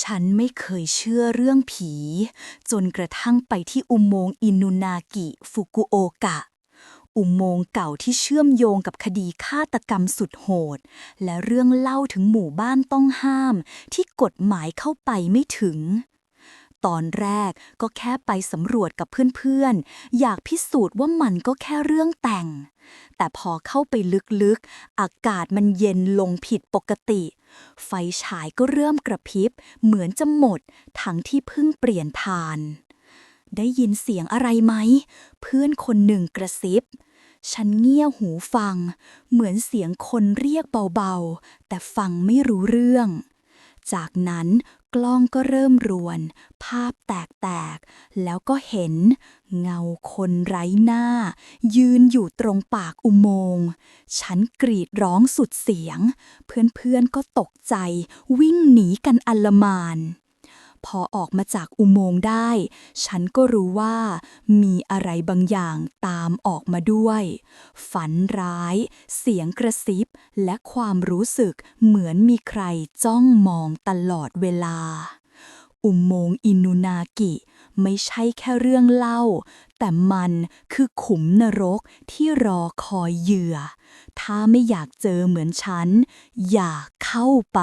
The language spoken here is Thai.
ฉันไม่เคยเชื่อเรื่องผี จนกระทั่งไปที่อุโมงค์อินุนากิฟุกุโอกะ อุโมงค์เก่าที่เชื่อมโยงกับคดีฆาตกรรมสุดโหด และเรื่องเล่าถึงหมู่บ้านต้องห้ามที่กฎหมายเข้าไปไม่ถึง ตอนแรกก็แค่ไปสำรวจกับเพื่อนๆ อยากพิสูจน์ว่ามันก็แค่เรื่องแต่ง แต่พอเข้าไปลึกๆ อากาศมันเย็นลงผิดปกติ ไฟฉายก็เริ่มกระพริบ เหมือนจะหมด ทั้งที่เพิ่งเปลี่ยนทาน ได้ยินเสียงอะไรไหม เพื่อนคนหนึ่งกระซิบฉันเงี่ยหูฟัง เหมือนเสียงคนเรียกเบาๆ แต่ฟังไม่รู้เรื่อง จากนั้นกล้องก็เริ่มรวน ภาพแตกๆ แล้วก็เห็น เงาคนไร้หน้า ยืนอยู่ตรงปากอุโมงค์ฉันกรีดร้องสุดเสียง เพื่อนๆก็ตกใจ วิ่งหนีกันอัลลมาน พอออกมาจากอุโมงค์ได้ ฉันก็รู้ว่ามีอะไรบางอย่างตามออกมาด้วย ฝันร้าย เสียงกระซิบ และความรู้สึกเหมือนมีใครจ้องมองตลอดเวลา อุโมงค์อินุนากิ ไม่ใช่แค่เรื่องเล่า แต่มันคือขุมนรกที่รอคอยเหยื่อ ถ้าไม่อยากเจอเหมือนฉัน อย่าเข้าไป